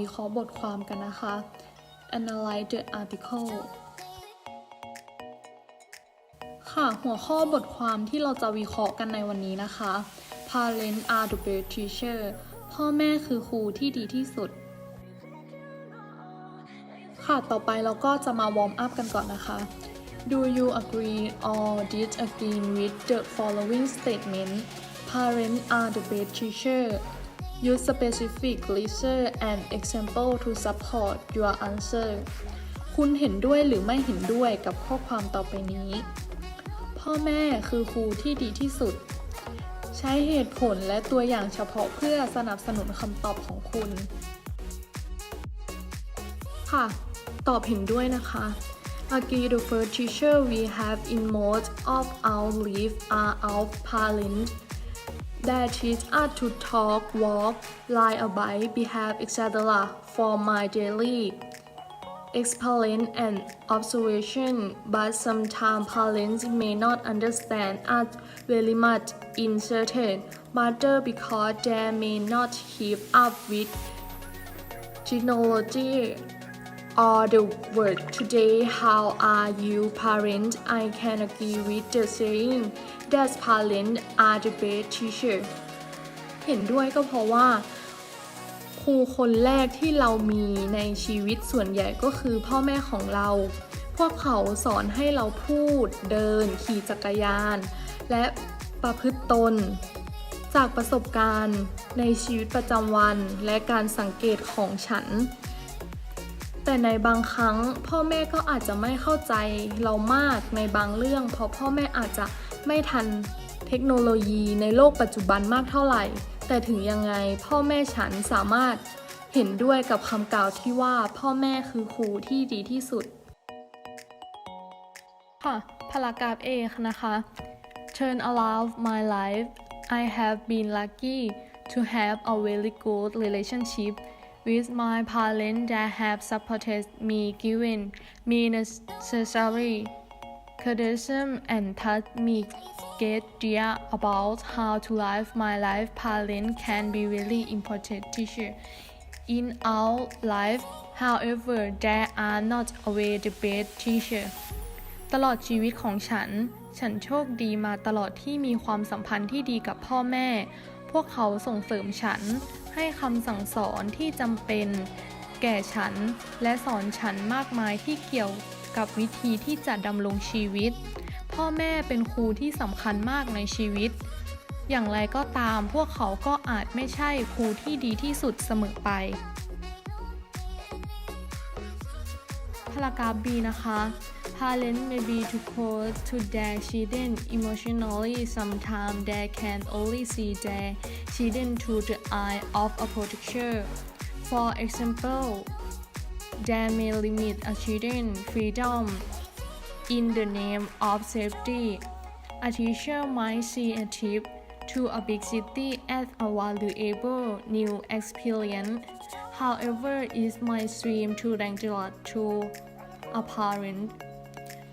วิเคราะห์บทความกันนะคะ Analyze the article ค่ะ หัวข้อบทความที่เราจะวิเคราะห์กันในวันนี้นะคะ Parents are the best teacher พ่อแม่คือครูที่ดีที่สุด ค่ะ ต่อไปเราก็จะมาวอร์มอัพกันก่อนนะคะ Do you agree or disagree with the following statement? Parents are the best teacher. Use specific research and example to support your answer. คุณเห็นด้วยหรือไม่เห็นด้วยกับข้อความต่อไปนี้ พ่อแม่คือครูที่ดีที่สุด ใช้เหตุผลและตัวอย่างเฉพาะเพื่อสนับสนุนคำตอบของคุณ ค่ะ ตอบเห็นด้วยนะคะ Agree the first teacher we have in most of our life are our parents. They teach us to talk, walk, lie a bite, behave, etc. for my daily experience and observation, but sometimes parents may not understand us very much in certain matter because they may not keep up with technology or the word today how are you parent i can agree with the saying that parents are the best teacher เห็นด้วยก็เพราะว่า ครูคนแรกที่เรามีในชีวิตส่วนใหญ่ก็คือพ่อแม่ของเรา พวกเขาสอนให้เราพูด เดิน ขี่จักรยาน และประพฤติตน จากประสบการณ์ในชีวิตประจำวันและการสังเกตของฉัน แต่ในบางครั้งพ่อแม่ก็อาจจะไม่เข้าใจเรามากในบางเรื่อง เพราะพ่อแม่อาจจะไม่ทันเทคโนโลยีในโลกปัจจุบันมากเท่าไหร่ แต่ถึงยังไงพ่อแม่ฉันสามารถเห็นด้วยกับคำกล่าวที่ว่าพ่อแม่คือครูที่ดีที่สุด ค่ะพารากราฟ A นะคะ Turn around my life I have been lucky to have a very good relationship with my parents that have supported me given me necessary criticism and taught me get idea about how to live my life parents can be really important teacher in our life however they are not always the best teacher ตลอดชีวิตของฉัน ฉันโชคดีมาตลอดที่มีความสัมพันธ์ที่ดีกับพ่อแม่ พวกเขาส่งเสริมฉัน ให้คำสั่งสอนที่จำเป็น แก่ฉัน และสอนฉันมากมายที่เกี่ยวกับวิธีที่จะดำรงชีวิต พ่อแม่เป็นครูที่สำคัญมากในชีวิต อย่างไรก็ตามพวกเขาก็อาจไม่ใช่ครูที่ดีที่สุดเสมอไปพารากราฟ B นะคะ Parents may be too close to their children emotionally. Sometimes they can only see their children through the eye of a protector. For example, they may limit a children's freedom in the name of safety. A teacher might see a trip to a big city as a valuable new experience. However, it might seem too dangerous to a parent.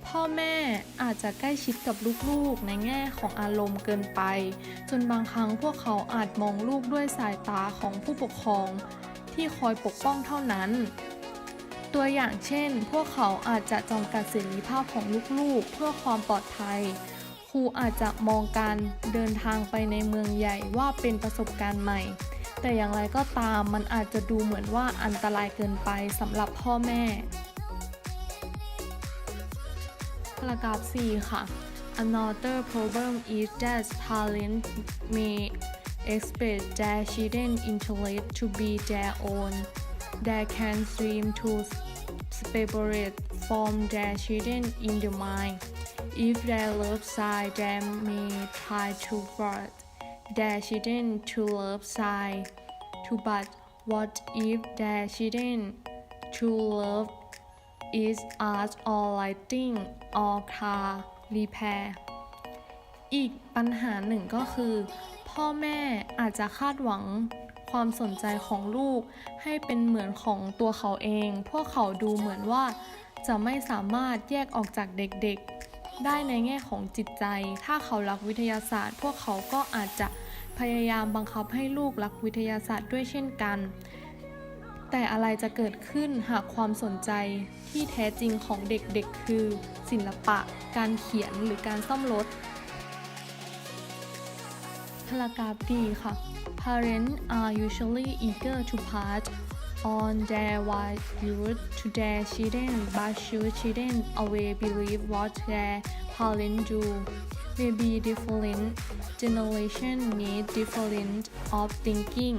พ่อแม่อาจจะใกล้ชิดกับลูกๆ ในแง่ของอารมณ์เกินไป จนบางครั้งพวกเขาอาจมองลูกด้วยสายตาของผู้ปกครอง ที่คอยปกป้องเท่านั้น ตัวอย่างเช่น พวกเขาอาจจะจำกัดเสรีภาพของลูกๆ เพื่อความปลอดภัย ครูอาจจะมองการเดินทางไปในเมืองใหญ่ว่าเป็นประสบการณ์ใหม่ แต่อย่างไรก็ตามมันอาจจะดูเหมือนว่าอันตรายเกินไปสำหรับพ่อแม่ paragraph Another problem is that parents may expect their children intellect to be their own. They can seem to separate from their children in the mind. If they love side, they may try to guard their children to love side. To but what if their children to love is art or writing lighting or car repair อีกปัญหาหนึ่งก็คือ พ่อแม่อาจจะคาดหวังความสนใจของลูกให้เป็นเหมือนของตัวเขาเอง พวกเขาดูเหมือนว่าจะไม่สามารถแยกออกจากเด็กๆ ได้ในแง่ของจิตใจ ถ้าเขารักวิทยาศาสตร์ พวกเขาก็อาจจะพยายามบังคับให้ลูกรักวิทยาศาสตร์ด้วยเช่นกัน แต่อะไรจะเกิดขึ้นหากความสนใจที่แท้จริงของเด็กๆ คือ ศิลปะ การเขียนหรือการซ่อมรถพารากราฟดีค่ะ Parents are usually eager to pass on their wide youth to their children but should children always believe what their parents do maybe different generation need different of thinking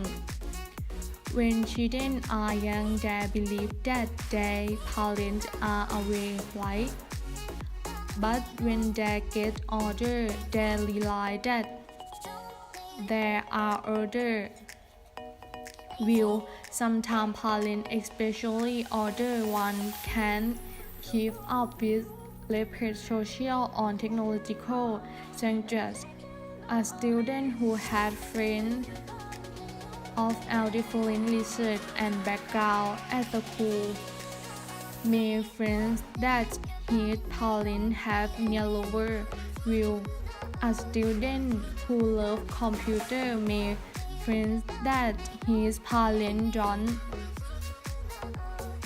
when children are young they believe that their parents are always right but when they get older they realize that there are other view sometimes parents especially older ones can keep up with rapid social or technological changes a student who had friends of our different research and background at the school may friends that his parents have narrower view. A student who love computer may friends that his parents don't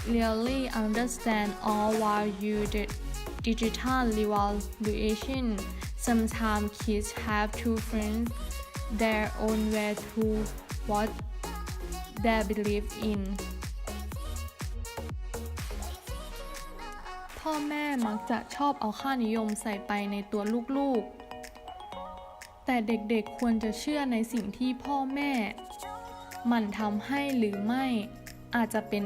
really understand or value the digital revolution. Sometimes kids have to find their own way to what they believe in. พ่อแม่มักจะชอบเอาค่านิยมใส่ไปในตัวลูกๆ แต่เด็กๆควรจะเชื่อในสิ่งที่พ่อแม่หมั่นทำให้หรือไม่ อาจจะเป็น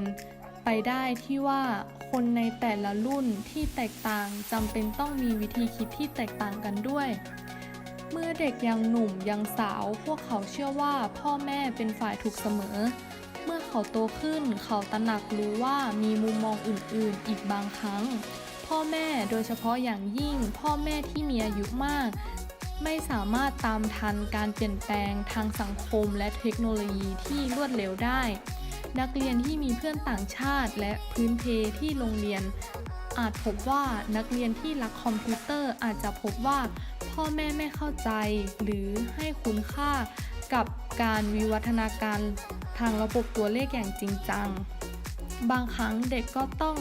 ไปได้ที่ว่าคนในแต่ละรุ่นที่แตกต่างจำเป็นต้องมีวิธีคิดที่แตกต่างกันด้วย มื่อเด็กยังหนุ่มยังสาว พวกเขาเชื่อว่าพ่อแม่เป็นฝ่ายถูกเสมอ เมื่อเขาโตขึ้นเขาตระหนักรู้ว่ามีมุมมองอื่นๆ อีกบางครั้ง พ่อแม่โดยเฉพาะอย่างยิ่ง พ่อแม่ที่มีอายุมาก ไม่สามารถตามทันการเปลี่ยนแปลงทางสังคมและเทคโนโลยีที่รวดเร็วได้ นักเรียนที่มีเพื่อนต่างชาติและพื้นเพที่โรงเรียน อาจพบว่านักเรียนที่รักคอมพิวเตอร์อาจจะพบว่าพ่อแม่ไม่เข้าใจ หรือให้คุณค่ากับการวิวัฒนาการทางระบบตัวเลขอย่างจริงจัง บางครั้งเด็กก็ต้อง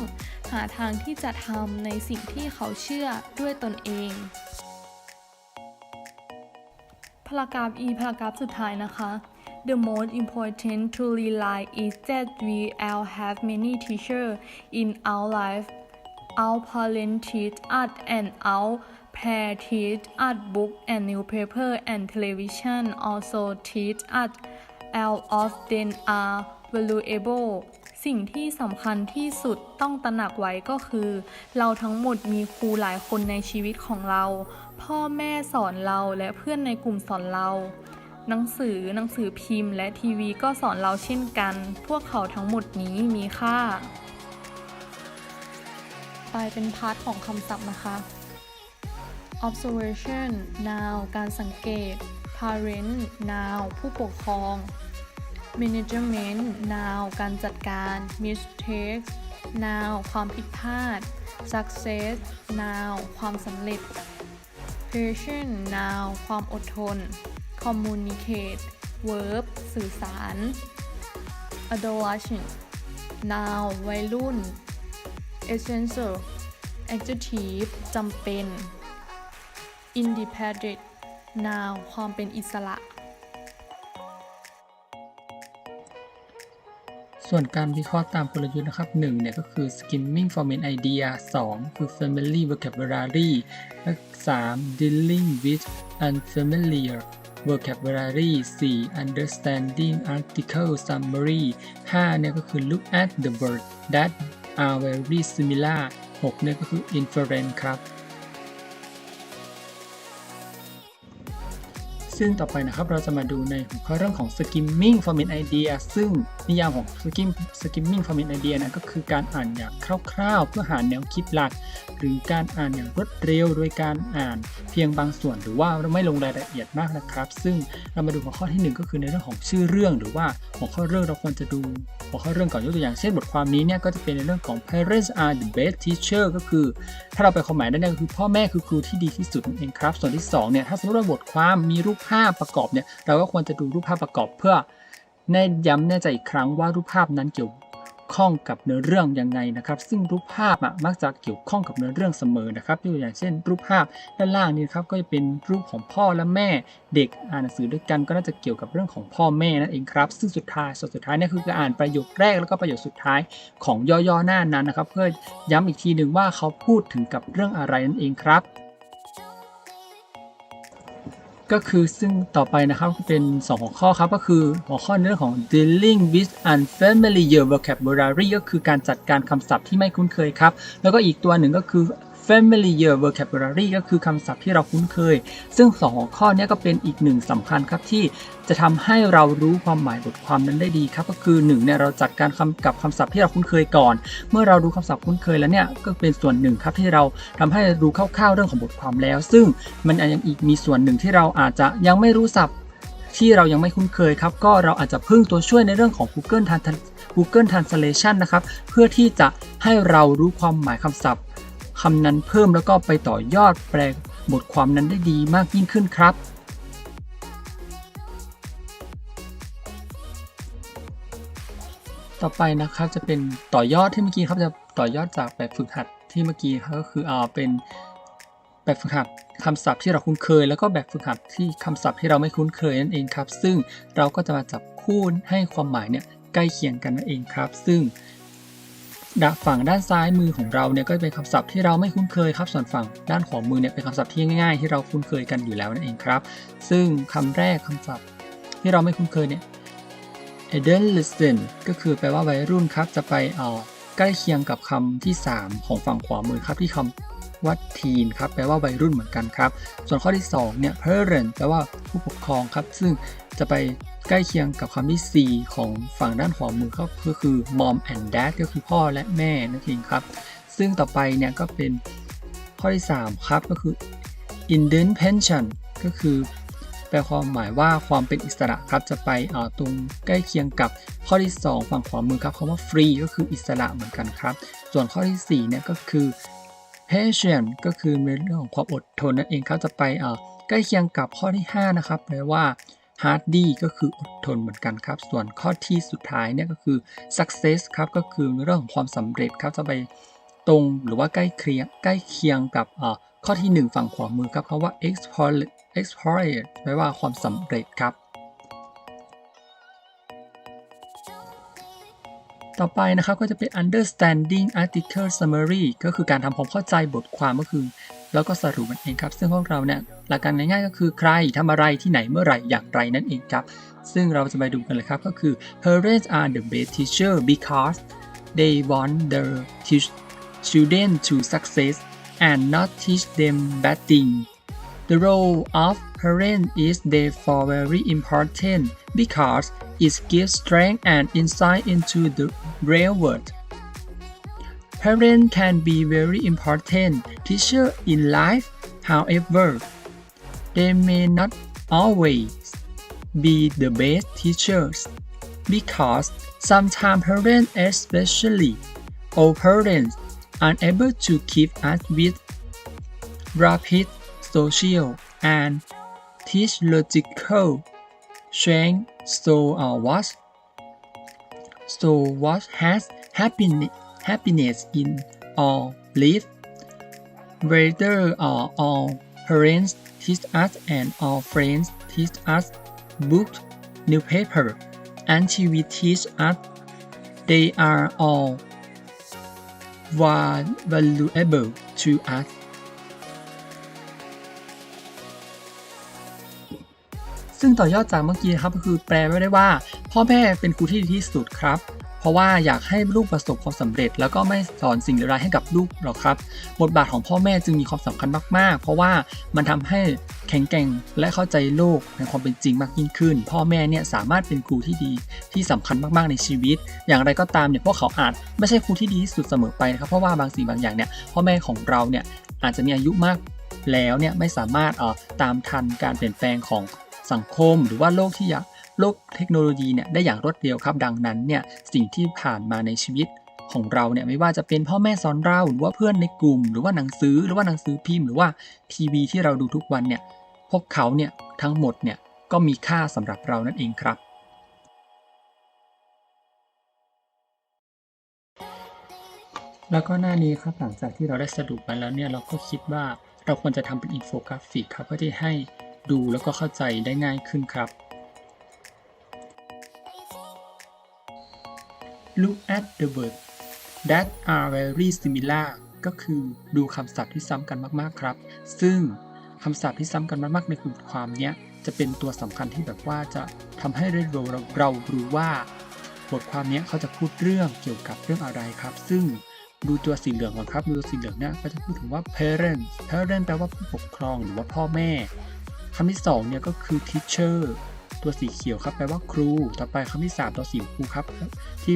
หาทางที่จะทำในสิ่งที่เขาเชื่อด้วยตนเองพารากราฟ E พารากราฟสุดท้ายนะคะ The most important to realize is that we all have many teachers in our life. Our parents teach us and our parents teach us book and newspaper and television also teach us. All of them are valuable. สิ่งที่สำคัญที่สุดต้องตระหนักไว้ก็คือ เราทั้งหมดมีครูหลายคนในชีวิตของเรา พ่อแม่สอนเราและเพื่อนในกลุ่มสอนเรา หนังสือหนังสือพิมพ์และทีวีก็สอนเราเช่นกัน พวกเขาทั้งหมดนี้มีค่า ไปเป็นพาร์ทของคำศัพท์นะคะ observation now การสังเกต parent now ผู้ปกครอง management now การจัดการ mistakes now ความผิดพลาด success now ความสำเร็จ patient now ความอดทน communicate verb สื่อสาร adolescent now วัยรุ่น essential adjective จำเป็น independent now ความเป็นอิสระ ส่วนการวิเคราะห์ตามกลยุทธ์นะครับ1เนี่ยก็คือ skimming for main idea 2 คือ family vocabulary และ3 dealing with unfamiliar vocabulary 4 understanding article summary 5เนี่ยก็คือ look at the word that are very similar 6เนี่ยก็คือ inference ครับ ซึ่งต่อไปนะครับเราจะมาดูในหัวข้อเรื่องของ skimming for main idea ซึ่งนิยามของ skim skimming for main idea นะก็คือการอ่านอย่างคร่าวๆ เพื่อหาแนวคิดหลัก หรือการอ่านอย่างรวดเร็ว โดยการอ่านเพียงบางส่วนหรือว่าไม่ลงรายละเอียดมากนะครับ ซึ่งเรามาดูหัวข้อที่หนึ่งก็คือในเรื่องของชื่อเรื่อง หรือว่าหัวข้อเรื่องเราควรจะดูหัวข้อเรื่องก่อนยกตัวอย่างเช่นบทความนี้เนี่ยก็จะเป็นในเรื่องของ parents are the best teacher ก็คือ ถ้าเราไปความหมายได้เนี่ยก็คือพ่อแม่คือครูที่ดีที่สุดนั่นเองครับ ส่วนที่สองเนี่ยถ้าสมมติว่าบทความมีรูปภาพประกอบเนี่ยเราก็ควรจะดูรูปภาพประกอบเพื่อแน่ย้ำแน่ใจอีกครั้งว่ารูปภาพนั้นเกี่ยวข้องกับเนื้อเรื่องยังไงนะครับ ซึ่งรูปภาพอะมักจะเกี่ยวข้องกับเนื้อเรื่องเสมอนะครับตัวอย่างเช่น รูปภาพด้านล่างนี้ครับก็จะเป็นรูปของพ่อและแม่เด็กอ่านหนังสือด้วยกันก็น่าจะเกี่ยวกับเรื่องของพ่อแม่นั่นเองครับซึ่งสุดท้ายส่วนสุดท้ายนี่คือการอ่านประโยคแรกแล้วก็ประโยคสุดท้ายของย่อๆหน้านั้นนะครับ เพื่อย้ำอีกทีหนึ่งว่าเขาพูดถึงกับเรื่องอะไรนั่นเองครับ ก็คือซึ่งต่อไปนะครับเป็น 2 หัวข้อครับ ก็คือหัวข้อในเรื่องของ dealing with unfamiliar vocabulary ก็คือการจัดการคำศัพท์ที่ไม่คุ้นเคยครับ แล้วก็อีกตัวหนึ่งก็คือ familiar vocabulary ก็คือคำศัพท์ที่เราคุ้นเคย ซึ่งสองหัวข้อนี้ก็เป็นอีกหนึ่งสำคัญครับที่จะทำให้เรารู้ความหมายบทความนั้นได้ดีครับก็คือหนึ่งเนี่ยเราจัดการคำกับคำศัพท์ที่เราคุ้นเคยก่อน เมื่อเรารู้คำศัพท์คุ้นเคยแล้วเนี่ยก็เป็นส่วนหนึ่งครับที่เราทำให้รู้คร่าวๆเรื่องของบทความแล้ว ซึ่งมันยังอีกมีส่วนหนึ่งที่เราอาจจะยังไม่รู้ศัพท์ที่เรายังไม่คุ้นเคยครับ ก็เราอาจจะพึ่งตัวช่วยในเรื่องของ Google Trans Google Translation นะครับ เพื่อที่จะให้เรารู้ความหมายคำศัพท์ คำนั้นเพิ่มแล้วก็ไปต่อยอดแปลบทความนั้นได้ดีมากยิ่งขึ้นครับ ต่อไปนะครับจะเป็นต่อยอดที่เมื่อกี้ครับจะต่อยอดจากแบบฝึกหัดที่เมื่อกี้ครับก็คืออ่าเป็นแบบฝึกหัดคำศัพท์ที่เราคุ้นเคย แล้วก็แบบฝึกหัดที่คำศัพท์ที่เราไม่คุ้นเคยนั่นเองครับ ซึ่งเราก็จะมาจับคู่ให้ความหมายเนี่ยใกล้เคียงกันนั่นเองครับ ซึ่ง ด้านฝั่งด้านซ้ายมือของเราเนี่ยก็เป็นคำศัพท์ที่เราไม่คุ้นเคยครับ ส่วนฝั่งด้านขวามือเนี่ยเป็นคำศัพท์ที่ง่ายๆ ที่เราคุ้นเคยกันอยู่แล้วนั่นเองครับ ซึ่งคำแรกคำศัพท์ที่เราไม่คุ้นเคยเนี่ย adolescent ก็คือแปลว่าวัยรุ่นครับ จะไปเอ่อใกล้เคียงกับคำที่ 3 ของฝั่งขวามือครับที่คำว่า teen ครับแปลว่าวัยรุ่นเหมือนกันครับ ส่วนข้อที่2เนี่ย parent แปลว่าผู้ปกครองครับ ซึ่งจะไป ใกล้เคียงกับคำที่4ของฝั่งด้านขวามือก็คือ mom and dad ก็คือพ่อและแม่นั่นเองครับ ซึ่งต่อไปเนี่ยก็เป็นข้อที่ 3 ครับก็คือ independent ก็คือแปลความหมายว่าความเป็นอิสระครับจะไปเอ่อตรงใกล้เคียงกับข้อที่ 2 ฝั่งขวามือครับคำว่า free ก็คืออิสระเหมือนกันครับ ส่วนข้อที่4เนี่ยก็คือ patient ก็คือในเรื่องของความอดทนนั่นเองครับจะไปเอ่อใกล้เคียงกับข้อที่ 5 นะครับแปลว่า hardy ก็คืออดทนเหมือนกันครับ ส่วนข้อที่สุดท้ายเนี่ยก็คือ success ครับก็คือเรื่องของความสำเร็จครับจะไปตรงหรือว่าใกล้เคียงใกล้เคียงกับข้อที่ 1 ฝั่งขวามือครับคำว่า exploit exploit แปลว่าความสำเร็จครับ ต่อไปนะครับก็จะเป็น understanding article summary ก็คือการทำความเข้าใจบทความก็คือ แล้วก็สรุปมันเองครับ ซึ่งพวกเราเนี่ยหลักการง่ายๆก็คือใครทำอะไรที่ไหนเมื่อไหร่อย่างไรนั่นเองครับ ซึ่งเราจะไปดูกันเลยครับก็คือ parents are the best teacher because they want the teach children to success and not teach them bad things The role of parent is therefore very important because it gives strength and insight into the real world. Parents can be very important teacher in life, however, they may not always be the best teachers because sometimes parents, especially old parents, are able to keep up with rapid social and technological change. So uh, what so what has happiness happiness in our life? Whether uh, our parents teach us and our friends teach us books, newspaper, and TV teach us, they are all valuable to us. ซึ่งต่อยอดจากเมื่อกี้ครับก็คือแปลไว้ได้ว่า พ่อแม่เป็นครูที่ดีที่สุดครับ ราะว่าอยากให้ลูกประสบความสำเร็จ แล้วก็ไม่สอนสิ่งเลวร้ายให้กับลูกหรอกครับ บทบาทของพ่อแม่จึงมีความสำคัญมาก ๆ เพราะว่ามันทำให้แข็งแกร่งและเข้าใจโลกในความเป็นจริงมากยิ่งขึ้น พ่อแม่เนี่ยสามารถเป็นครูที่ดีที่สำคัญมากๆในชีวิต อย่างไรก็ตามเนี่ยพวกเขาอาจไม่ใช่ครูที่ดีที่สุดเสมอไปนะครับเพราะว่าบางสิ่งบางอย่างเนี่ยพ่อแม่ของเราเนี่ยอาจจะมีอายุมากแล้วเนี่ยไม่สามารถเอ่อตามทันการเปลี่ยนแปลงของสังคมหรือว่าโลกที่อยาก โลกเทคโนโลยีเนี่ยได้อย่างรวดเร็วครับ ดังนั้นเนี่ยสิ่งที่ผ่านมาในชีวิตของเราเนี่ยไม่ว่าจะเป็นพ่อแม่สอนเราหรือว่าเพื่อนในกลุ่ม หรือว่าหนังสือหรือว่าหนังสือพิมพ์หรือว่าทีวีที่เราดูทุกวันเนี่ยพวกเขาเนี่ยทั้งหมดเนี่ยก็มีค่าสำหรับเรานั่นเองครับแล้วก็หน้านี้ครับหลังจากที่เราได้สรุปมาแล้วเนี่ยเราก็คิดว่าเราควรจะทำเป็นอินโฟกราฟิกครับเพื่อที่ให้ดูแล้วก็เข้าใจได้ง่ายขึ้นครับ Look at the words that are very similar ก็คือดูคำศัพท์ที่ซ้ำกันมากๆครับ ซึ่งคำศัพท์ที่ซ้ำกันมากๆในบทความเนี้ยจะเป็นตัวสำคัญที่แบบว่าจะทำให้เราเราเรารู้ว่า บทความเนี้ยเขาจะพูดเรื่องเกี่ยวกับเรื่องอะไรครับ ซึ่งดูตัวสีเหลืองก่อนครับดูตัวสีเหลืองเนี่ยก็จะพูดถึงว่า parent parent แปลว่าผู้ปกครองหรือว่าพ่อแม่คำที่สองเนี่ยก็คือ teacher ตัวสีเขียวครับแปลว่าครู ต่อไปคำที่สามตัวสีชมพูครับที่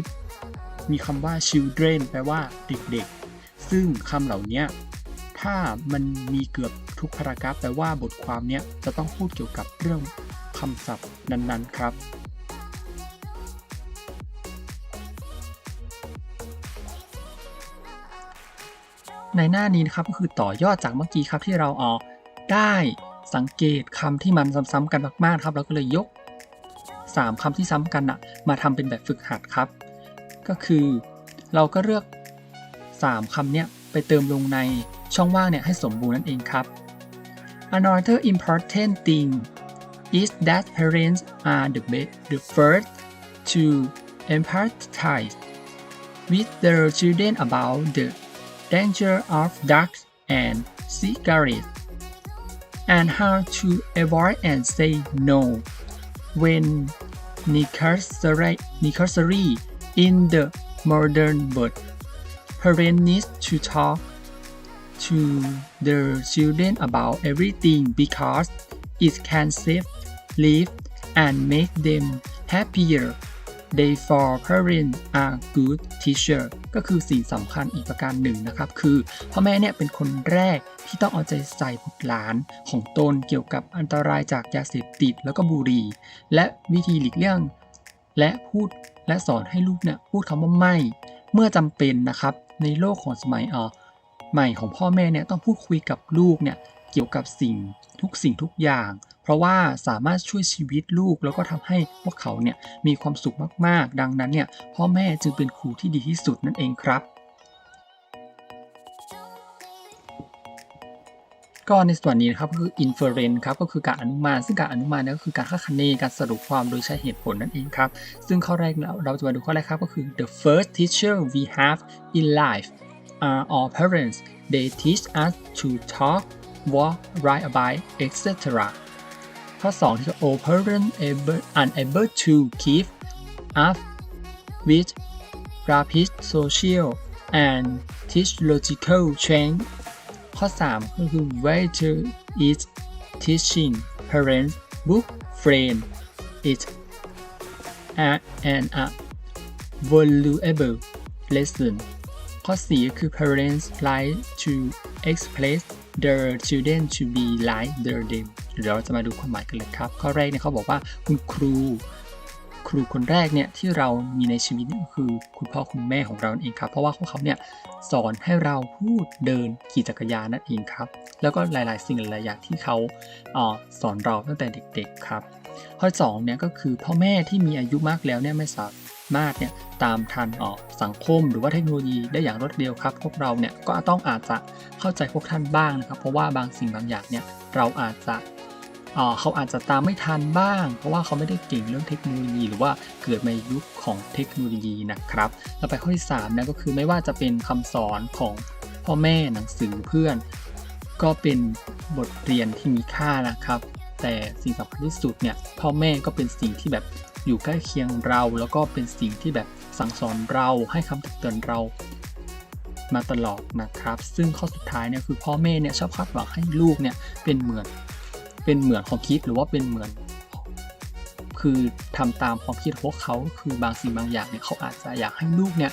มีคำว่า children แปลว่าเด็กๆ ซึ่งคำเหล่านี้ถ้ามันมีเกือบทุกพารากราฟแปลว่าบทความเนี้ยจะต้องพูดเกี่ยวกับเรื่องคำศัพท์นั้นๆครับ ในหน้านี้นะครับก็คือต่อยอดจากเมื่อกี้ครับที่เราออกได้สังเกตคำที่มันซ้ำๆกันมากๆครับเราก็เลยยก 3คำที่ซ้ำกันอะมาทำเป็นแบบฝึกหัดครับ ก็คือเราก็เลือก 3คำเนี้ยไปเติมลงในช่องว่างเนี่ยให้สมบูรณ์นั่นเองครับ Another important thing is that parents are the, be- the first to empathize with their children about the danger of drugs and cigarettes and how to avoid and say no when necessary, in the modern world. Parents need to talk to their children about everything because it can save lives and make them happier. Therefore, parents are good teacher ก็คือสิ่งสำคัญอีกประการหนึ่งนะครับ คือพ่อแม่เนี่ยเป็นคนแรกที่ต้องเอาใจใส่บุตรหลานของตนเกี่ยวกับอันตรายจากยาเสพติดแล้วก็บุหรี่ และวิธีหลีกเลี่ยง และพูดและสอนให้ลูกเนี่ยพูดคำว่าไม่ เมื่อจำเป็นนะครับในโลกของสมัยเออใหม่ของพ่อแม่เนี่ยต้องพูดคุยกับลูกเนี่ย เกี่ยวกับสิ่งทุกสิ่งทุกอย่าง เพราะว่าสามารถช่วยชีวิตลูก แล้วก็ทำให้พวกเขาเนี่ยมีความสุขมากๆ ดังนั้นเนี่ยพ่อแม่จึงเป็นครูที่ดีที่สุดนั่นเองครับก็ในส่วนนี้นะครับก็คือ inference ครับก็คือการอนุมาน ซึ่งการอนุมานเนี่ยก็คือการคาดคะเนการสรุปความโดยใช้เหตุผลนั่นเองครับ ซึ่งข้อแรกเราเราจะมาดูข้อแรกครับก็คือ the first teacher we have in life are our parents they teach us to talk walk ride a bike etc ข้อ2ที่คือ all parents able unable to keep up with rapid social and technological change ข้อ 3 ก็คือ waiter is teaching parents book friend it a- and a valuable lesson ข้อ 4 ก็คือ parents like to express the children to be like their them เดี๋ยวเราจะมาดูความหมายกันเลยครับ ข้อแรกเนี่ยเขาบอกว่าคุณครู ครูคนแรกเนี่ยที่เรามีในชีวิตนี่ยก็คือคุณพ่อคุณแม่ของเราเองครับ เพราะว่าพวกเขาเนี่ยสอนให้เราพูดเดินขี่จักรยานนั่นเองครับ แล้วก็หลาย ๆ สิ่งหลายๆอย่างที่เขาเออสอนเราตั้งแต่เด็ก ๆ ครับ ข้อที่สองเนี่ยก็คือพ่อแม่ที่มีอายุมากแล้วเนี่ยไม่สา มารถเนี่ยตามทันออกสังคม หรือว่าเทคโนโลยีได้อย่างรวดเร็วครับ พวกเราเนี่ยก็ต้องอาจจะเข้าใจพวกท่านบ้างนะครับ เพราะว่าบางสิ่งบางอย่างเนี่ยเราอาจจะเขาอาจจะตามไม่ทันบ้าง เพราะว่าเขาไม่ได้เก่งเรื่องเทคโนโลยี หรือว่าเกิดในยุคของเทคโนโลยีนะครับต่อไปข้อที่3นะก็คือไม่ว่าจะเป็นคำสอนของพ่อแม่หนังสือเพื่อน ก็เป็นบทเรียนที่มีค่านะครับ แต่สิ่งสำคัญที่สุดเนี่ยพ่อแม่ก็เป็นสิ่งที่แบบ อยู่ใกล้เคียงเรา แล้วก็เป็นสิ่งที่แบบสั่งสอนเราให้คำเตือนเรา มาตลอดนะครับ ซึ่งข้อสุดท้ายเนี่ยคือพ่อแม่เนี่ยชอบคาดหวังให้ลูกเนี่ยเป็นเหมือนเป็นเหมือนความคิดหรือว่าเป็นเหมือน คือทำตามความคิดของเขาคือบางสิ่งบางอย่างเนี่ยเขาอาจจะอยากให้ลูกเนี่ย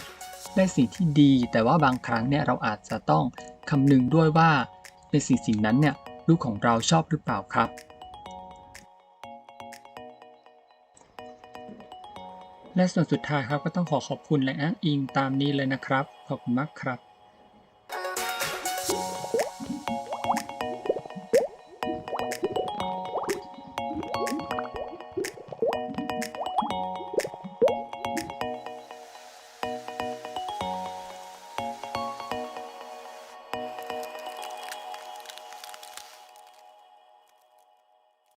ได้สิ่งที่ดี แต่ว่าบางครั้งเนี่ยเราอาจจะต้องคำนึงด้วยว่าในสิ่งสิ่งนั้นเนี่ยลูกของเราชอบหรือเปล่าครับ และส่วนสุดท้ายครับก็ต้องขอขอบคุณและอ้างอิงตามนี้เลยนะครับ ขอบคุณมากครับ